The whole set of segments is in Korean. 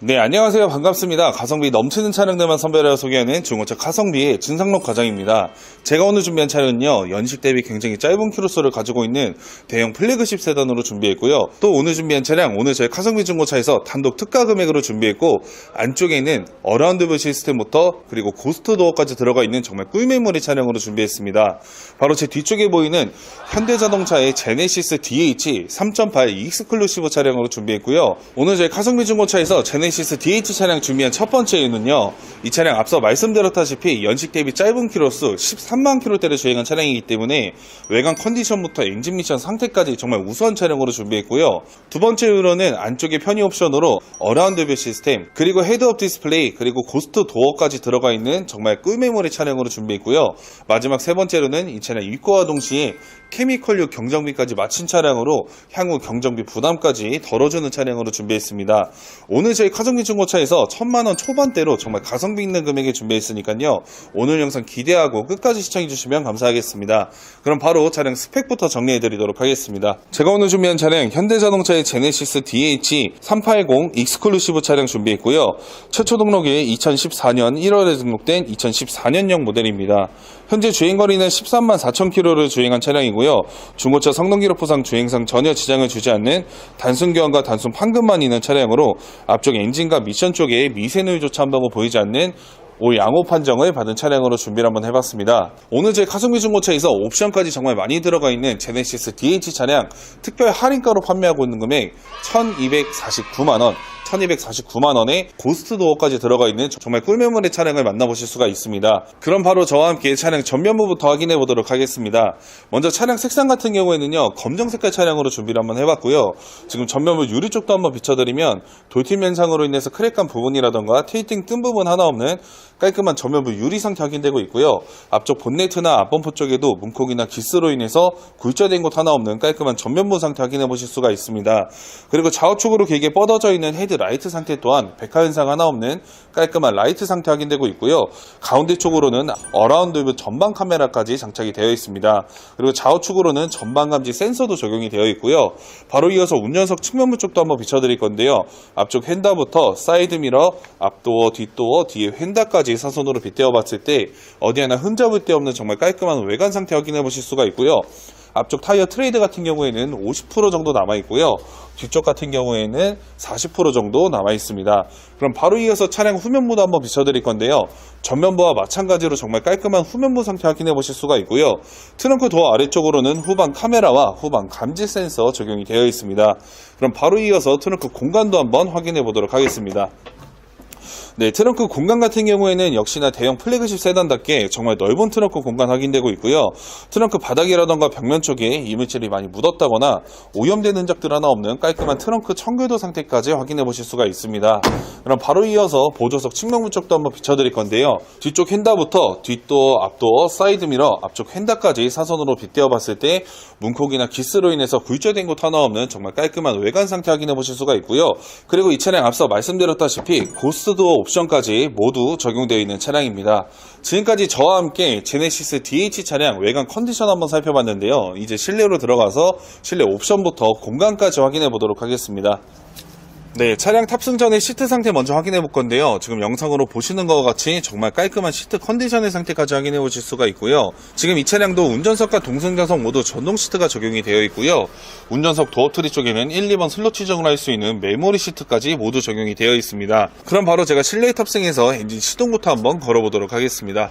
네, 안녕하세요. 반갑습니다. 가성비 넘치는 차량들만 선별하여 소개하는 중고차 가성비의 진상록 과장입니다. 제가 오늘 준비한 차량은요, 연식 대비 굉장히 짧은 키로수를 가지고 있는 대형 플래그십 세단으로 준비했고요. 또 오늘 준비한 차량, 오늘 저희 가성비 중고차에서 단독 특가 금액으로 준비했고, 안쪽에는 어라운드뷰 시스템부터 그리고 고스트 도어까지 들어가 있는 정말 꿀매물의 차량으로 준비했습니다. 바로 제 뒤쪽에 보이는 현대자동차의 제네시스 DH 3.8 익스클루시브 차량으로 준비했고요. 오늘 저희 가성비 중고차에서 제네 시스 DH 차량 준비한 첫 번째 이유는요. 이 차량 앞서 말씀드렸다시피 연식 대비 짧은 키로수 13만 킬로대를 주행한 차량이기 때문에 외관 컨디션부터 엔진 미션 상태까지 정말 우수한 차량으로 준비했고요. 두 번째 이유로는 안쪽에 편의 옵션으로 어라운드 뷰 시스템 그리고 헤드업 디스플레이 그리고 고스트 도어까지 들어가 있는 정말 꿀메모리 차량으로 준비했고요. 마지막 세 번째로는 이 차량 입고와 동시에 케미컬류 경정비까지 마친 차량으로 향후 경정비 부담까지 덜어주는 차량으로 준비했습니다. 오늘 저희 카정비 중고차에서 천만원 초반대로 정말 가성비 있는 금액에 준비했으니까요. 오늘 영상 기대하고 끝까지 시청해주시면 감사하겠습니다. 그럼 바로 차량 스펙부터 정리해드리도록 하겠습니다. 제가 오늘 준비한 차량 현대자동차의 제네시스 DH 380 익스클루시브 차량 준비했고요. 최초 등록이 2014년 1월에 등록된 2014년형 모델입니다. 현재 주행거리는 13만 4천 킬로를 주행한 차량이고요. 중고차 성능 기록 보상 주행상 전혀 지장을 주지 않는 단순 교환과 단순 판금만 있는 차량으로 앞쪽 엔진과 미션 쪽에 미세누이조차 한 방울 보이지 않는 올 양호 판정을 받은 차량으로 준비를 한번 해봤습니다. 오늘 제 가성비 중고차에서 옵션까지 정말 많이 들어가 있는 제네시스 DH 차량 특별 할인가로 판매하고 있는 금액 1249만원 1249만 원에 고스트 도어까지 들어가 있는 정말 꿀매물의 차량을 만나보실 수가 있습니다. 그럼 바로 저와 함께 차량 전면부부터 확인해 보도록 하겠습니다. 먼저 차량 색상 같은 경우에는요, 검정 색깔 차량으로 준비를 한번 해봤고요. 지금 전면부 유리 쪽도 한번 비춰드리면 돌팀 현상으로 인해서 크랙한 부분이라던가 테이팅 뜬 부분 하나 없는 깔끔한 전면부 유리 상태 확인되고 있고요. 앞쪽 본네트나 앞범퍼 쪽에도 문콕이나 기스로 인해서 굴절된 곳 하나 없는 깔끔한 전면부 상태 확인해 보실 수가 있습니다. 그리고 좌우측으로 길게 뻗어져 있는 헤드 라이트 상태 또한 백화 현상 하나 없는 깔끔한 라이트 상태 확인되고 있고요. 가운데 쪽으로는 어라운드 뷰 전방 카메라까지 장착이 되어 있습니다. 그리고 좌우측으로는 전방 감지 센서도 적용이 되어 있고요. 바로 이어서 운전석 측면부 쪽도 한번 비춰드릴 건데요. 앞쪽 휀다부터 사이드 미러, 앞도어, 뒷도어, 뒤에 휀다 까지 사선으로 빗대어 봤을 때 어디 하나 흠잡을 데 없는 정말 깔끔한 외관 상태 확인해 보실 수가 있고요. 앞쪽 타이어 트레이드 같은 경우에는 50% 정도 남아 있고요. 뒤쪽 같은 경우에는 40% 정도 남아 있습니다. 그럼 바로 이어서 차량 후면부도 한번 비춰드릴 건데요. 전면부와 마찬가지로 정말 깔끔한 후면부 상태 확인해 보실 수가 있고요. 트렁크 도어 아래쪽으로는 후방 카메라와 후방 감지 센서 적용이 되어 있습니다. 그럼 바로 이어서 트렁크 공간도 한번 확인해 보도록 하겠습니다. 네, 트렁크 공간 같은 경우에는 역시나 대형 플래그십 세단답게 정말 넓은 트렁크 공간 확인되고 있고요. 트렁크 바닥이라던가 벽면 쪽에 이물질이 많이 묻었다거나 오염된 흔적들 하나 없는 깔끔한 트렁크 청결도 상태까지 확인해 보실 수가 있습니다. 그럼 바로 이어서 보조석 측면부 쪽도 한번 비춰드릴 건데요. 뒤쪽 휀다부터 뒷도어, 앞도어, 사이드미러, 앞쪽 휀다까지 사선으로 빗대어 봤을 때 문콕이나 기스로 인해서 굴절된 곳 하나 없는 정말 깔끔한 외관 상태 확인해 보실 수가 있고요. 그리고 이 차량 앞서 말씀드렸다시피 고스트도어 옵션까지 모두 적용되어 있는 차량입니다. 지금까지 저와 함께 제네시스 DH 차량 외관 컨디션 한번 살펴봤는데요. 이제 실내로 들어가서 실내 옵션부터 공간까지 확인해 보도록 하겠습니다. 네, 차량 탑승 전에 시트 상태 먼저 확인해 볼 건데요. 지금 영상으로 보시는 것과 같이 정말 깔끔한 시트 컨디션의 상태까지 확인해 보실 수가 있고요. 지금 이 차량도 운전석과 동승좌석 모두 전동 시트가 적용이 되어 있고요. 운전석 도어 트리 쪽에는 1, 2번 슬롯 지정을 할 수 있는 메모리 시트까지 모두 적용이 되어 있습니다. 그럼 바로 제가 실내에 탑승해서 엔진 시동부터 한번 걸어보도록 하겠습니다.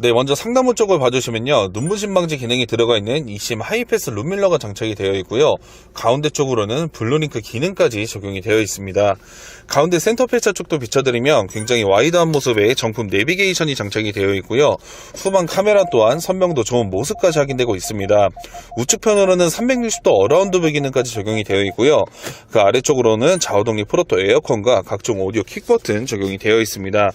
네, 먼저 상단부 쪽을 봐주시면요. 눈부신 방지 기능이 들어가 있는 이심 하이패스 룸밀러가 장착이 되어 있고요. 가운데 쪽으로는 블루링크 기능까지 적용이 되어 있습니다. 가운데 센터페차 쪽도 비춰드리면 굉장히 와이드한 모습의 정품 내비게이션이 장착이 되어 있고요. 후방 카메라 또한 선명도 좋은 모습까지 확인되고 있습니다. 우측편으로는 360도 어라운드 뷰 기능까지 적용이 되어 있고요. 그 아래쪽으로는 좌우동립 프로토 에어컨과 각종 오디오 킥 버튼 적용이 되어 있습니다.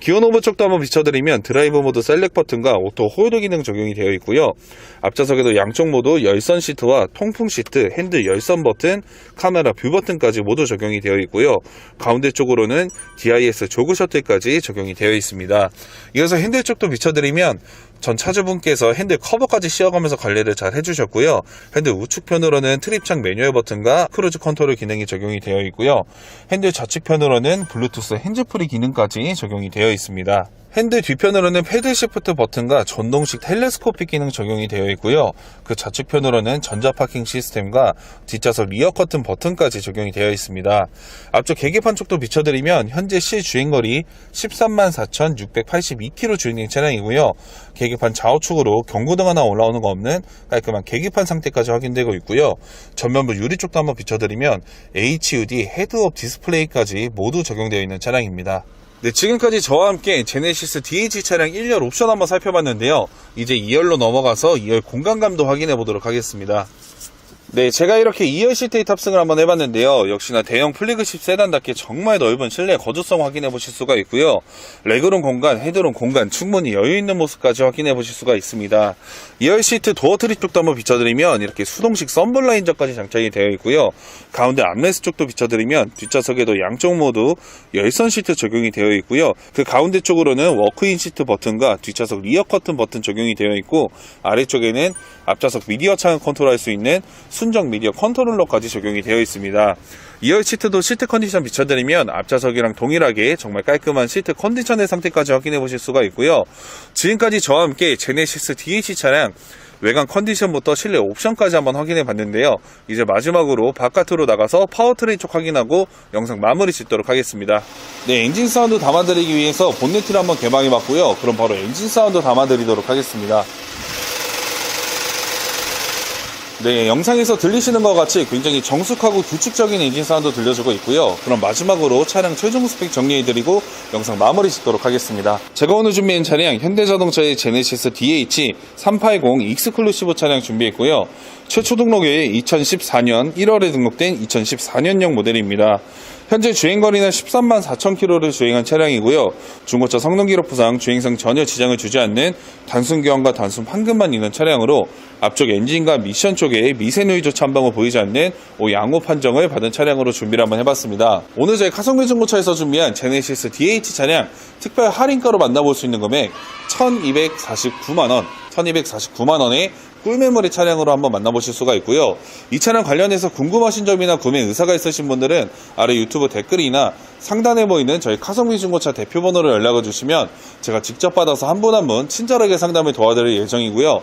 기어 노브 쪽도 한번 비춰드리면 드라이브 모드 셀렉 버튼과 오토 홀드 기능 적용이 되어 있고요. 앞좌석에도 양쪽 모두 열선 시트와 통풍 시트, 핸들 열선 버튼, 카메라 뷰 버튼까지 모두 적용이 되어 있고요. 가운데 쪽으로는 DIS 조그 셔틀까지 적용이 되어 있습니다. 이어서 핸들 쪽도 비춰드리면 전 차주분께서 핸들 커버까지 씌워가면서 관리를 잘 해주셨고요. 핸들 우측편으로는 트립창 매뉴얼 버튼과 크루즈 컨트롤 기능이 적용이 되어 있고요. 핸들 좌측편으로는 블루투스 핸즈프리 기능까지 적용이 되어 있습니다. 핸들 뒤편으로는 패드 시프트 버튼과 전동식 텔레스코픽 기능 적용이 되어 있고요. 그 좌측편으로는 전자 파킹 시스템과 뒷좌석 리어 커튼 버튼까지 적용이 되어 있습니다. 앞쪽 계기판 쪽도 비춰드리면 현재 실 주행거리 13만 4,682km 주행된 차량이고요. 계기 판 좌우측으로 경고등 하나 올라오는 거 없는 깔끔한 계기판 상태까지 확인되고 있고요. 전면부 유리 쪽도 한번 비춰드리면 HUD 헤드업 디스플레이까지 모두 적용되어 있는 차량입니다. 네, 지금까지 저와 함께 제네시스 DH 차량 1열 옵션 한번 살펴봤는데요. 이제 2열로 넘어가서 2열 공간감도 확인해 보도록 하겠습니다. 네, 제가 이렇게 2열 시트에 탑승을 한번 해봤는데요. 역시나 대형 플래그십 세단답게 정말 넓은 실내 거주성 확인해 보실 수가 있고요. 레그룸 공간, 헤드룸 공간 충분히 여유 있는 모습까지 확인해 보실 수가 있습니다. 2열 시트 도어 트립 쪽도 한번 비춰드리면 이렇게 수동식 썬블라인저까지 장착이 되어 있고요. 가운데 암레스 쪽도 비춰드리면 뒷좌석에도 양쪽 모두 열선 시트 적용이 되어 있고요. 그 가운데 쪽으로는 워크인 시트 버튼과 뒷좌석 리어 커튼 버튼 적용이 되어 있고 아래쪽에는 앞좌석 미디어 창을 컨트롤할 수 있는 순정 미디어 컨트롤러까지 적용이 되어 있습니다. 2열 시트도 시트 컨디션 비춰드리면 앞좌석이랑 동일하게 정말 깔끔한 시트 컨디션의 상태까지 확인해 보실 수가 있고요. 지금까지 저와 함께 제네시스 DH 차량 외관 컨디션부터 실내 옵션까지 한번 확인해 봤는데요. 이제 마지막으로 바깥으로 나가서 파워트레인 쪽 확인하고 영상 마무리 짓도록 하겠습니다. 네, 엔진 사운드 담아드리기 위해서 본네트를 한번 개방해 봤고요. 그럼 바로 엔진 사운드 담아드리도록 하겠습니다. 네, 영상에서 들리시는 것 같이 굉장히 정숙하고 규칙적인 엔진 사운드 들려주고 있고요. 그럼 마지막으로 차량 최종 스펙 정리해드리고 영상 마무리 짓도록 하겠습니다. 제가 오늘 준비한 차량 현대자동차의 제네시스 DH 380 익스클루시브 차량 준비했고요. 최초 등록일 2014년 1월에 등록된 2014년형 모델입니다. 현재 주행거리는 13만 4천 킬로를 주행한 차량이고요. 중고차 성능 기록 부상 주행성 전혀 지장을 주지 않는 단순 교환과 단순 환금만 있는 차량으로 앞쪽 엔진과 미션 쪽에 미세 누이 조차 한 방울 보이지 않는 오 양호 판정을 받은 차량으로 준비를 한번 해봤습니다. 오늘 저희 카성비 중고차에서 준비한 제네시스 DH 차량 특별 할인가로 만나볼 수 있는 금액 1249만 원 1249만 원에 꿀메모리 차량으로 한번 만나보실 수가 있고요. 이 차량 관련해서 궁금하신 점이나 구매 의사가 있으신 분들은 아래 유튜브 댓글이나 상단에 보이는 저희 카성비 중고차 대표 번호로 연락을 주시면 제가 직접 받아서 한 분 한분 친절하게 상담을 도와드릴 예정이고요.